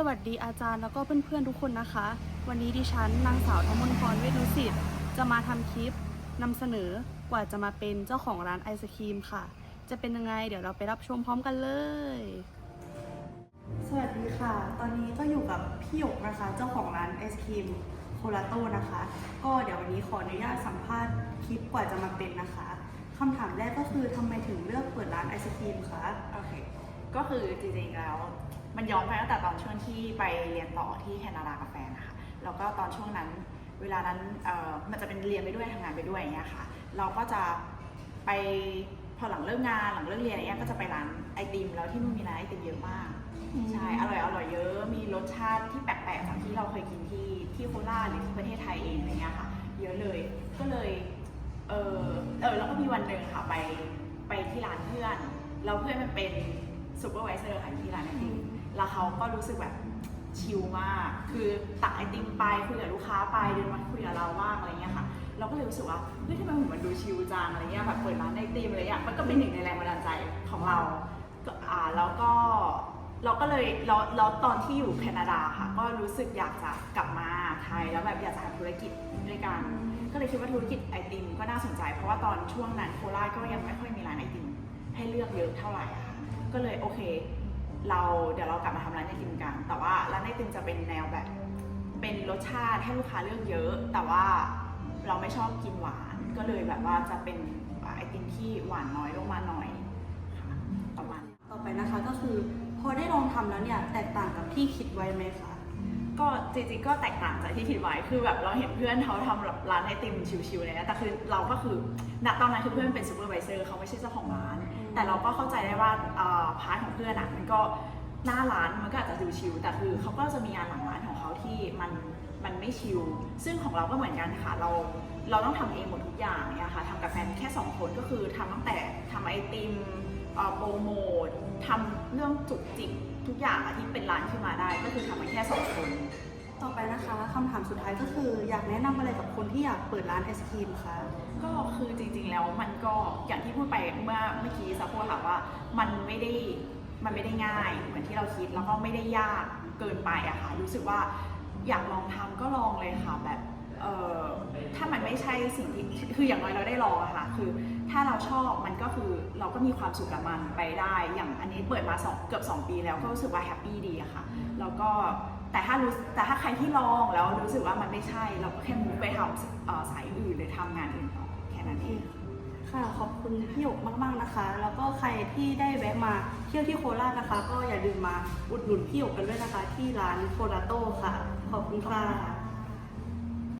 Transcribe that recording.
สวัสดีอาจารย์แล้วก็เพื่อนๆทุกคนนะคะ วันนี้ดิฉันนางสาวธมนพรเวชดุสิตจะมาทำคลิปนำเสนอกว่าจะมาเป็นเจ้าของร้านไอศครีมค่ะ จะเป็นยังไงเดี๋ยวเราไปรับชมพร้อมกันเลย สวัสดีค่ะ ตอนนี้ก็อยู่กับพี่หยกนะคะ เจ้าของร้านไอศครีมโคลาโต้นะคะ ก็เดี๋ยววันนี้ขออนุญาตสัมภาษณ์คลิปกว่าจะมาเป็นนะคะคำถามแรกก็คือทำไมถึงเลือกเปิดร้านไอศครีมคะ โอเค ก็คือจริงๆแล้ว มันย้อนไปตั้งแต่ตอนช่วงที่ไปเรียนต่อที่แคนาดากับแฟนนะคะแล้วก็ตอนช่วงนั้นเวลานั้นเอ่อมันจะเป็นเรียนไปด้วยทำงานไปด้วยอย่างเงี้ยค่ะ เราก็จะไปพอหลังเลิกงานหลังเลิกเรียนอะไรเงี้ยก็จะไปร้านไอติมแล้วที่นู่นมีร้านไอติมเยอะมากอืมใช่อร่อยอร่อยเยอะมีรสชาติที่แปลกๆจากที่เราเคยกินที่ที่โคราชหรือที่ประเทศไทยเองอะไรเงี้ยค่ะ เยอะเลยก็เลยเออเออแล้วก็มีวันหนึ่งค่ะไปไปที่ร้านเพื่อนแล้วเพื่อนมันเป็นซูเปอร์ไวเซอร์ค่ะอยู่ที่ร้านไอติม แล้วเขาก็รู้สึกแบบชิลมาก คือตักไอติมไปคุยกับลูกค้าไปเดินมาคุยกับเราบ้างอะไรเงี้ยค่ะ เราก็เลยรู้สึกว่าเฮ้ยทำไมมันดูชิลจังอะไรเงี้ยแบบเปิดร้านไอติมอะไรเงี้ยมันก็เป็นหนึ่งในแรงบันดาลใจของเราอ่าแล้วก็เราก็เลยเราเราตอนที่อยู่แคนาดาค่ะ ก็รู้สึกอยากจะกลับมาไทยแล้วแบบอยากจะทำธุรกิจด้วยกัน ก็เลยคิดว่าธุรกิจไอติมก็น่าสนใจ เพราะว่าตอนช่วงนั้นโคราชก็ยังไม่ค่อยมีร้านไอติมให้เลือกเยอะเท่าไหร่ค่ะก็เลยโอเค เราเดี๋ยวเรากลับมาทำร้านไอติมกัน แต่ว่าร้านไอติมจะเป็นแนวแบบ เป็นรสชาติให้ลูกค้าเลือกเยอะ แต่ว่าเราไม่ชอบกินหวาน ก็เลยแบบว่าจะเป็นไอติมที่หวานน้อยลงมาหน่อยค่ะประมาณนี้ ต่อไปนะคะก็คือพอได้ลองทำแล้วเนี่ยแตกต่างกับที่คิดไว้ไหมคะ ก็จริงๆก็แตกต่างจากที่คิดไว้คือแบบเราเห็นเพื่อนเขาทำแบบร้านไอติมชิวๆเลยนะแต่คือเราก็คือณตอนนั้นคือเพื่อนเป็นซูเปอร์วิเซอร์เขาไม่ใช่เจ้าของร้าน แต่เราก็เข้าใจได้ว่าเอ่อพาร์ทของเพื่อนอะมันก็หน้าร้านมันก็อาจจะดูชิลแต่คือเขาก็จะมีงานหลังร้านของเขาที่มันมันไม่ชิลซึ่งของเราก็เหมือนกันค่ะเราเราต้องทำเองหมดทุกอย่างเนี่ยค่ะทำกับแฟนแค่สองคนก็คือทำตั้งแต่ทำไอติมเอ่อโปรโมท ทำเรื่องจุกจิกทุกอย่างอะที่เป็นร้านขึ้นมาได้ ก็คือทำกันแค่สองคน ต่อไปนะคะคำถามสุดท้ายก็คืออยากแนะนำอะไรกับคนที่อยากเปิดร้านไอศครีมคะ ก็คือจริงๆแล้วมันก็อย่างที่พูดไปเมื่อเมื่อกี้สักพูดค่ะว่ามันไม่ได้มันไม่ได้ง่ายเหมือนที่เราคิดแล้วก็ไม่ได้ยากเกินไปอะค่ะรู้สึกว่าอยากลองทำก็ลองเลยค่ะแบบเออถ้ามันไม่ ใช่สิ่งที่คืออย่างน้อยเราได้ลองอะค่ะ คือถ้าเราชอบมันก็คือเราก็มีความสุขกับมันไปได้ อย่างอันนี้เปิดมาสองเกือบ 2 ปีแล้วก็รู้สึกว่าแฮปปี้ดีอะค่ะ แล้วก็แต่ถ้ารู้แต่ถ้าใครที่ลองแล้วรู้สึกว่ามันไม่ใช่ เราก็แค่มุไปทำสายอื่นหรือทำงานอื่นต่อแค่นั้นเองค่ะขอบคุณพี่หยกมาก ๆ นะคะ แล้วก็ใครที่ได้แวะมาเที่ยวที่โคราชนะคะ ก็อย่าลืมมาอุดหนุนพี่หยกกันด้วยนะคะ ที่ร้านโคราโต้ค่ะ ขอบคุณค่ะ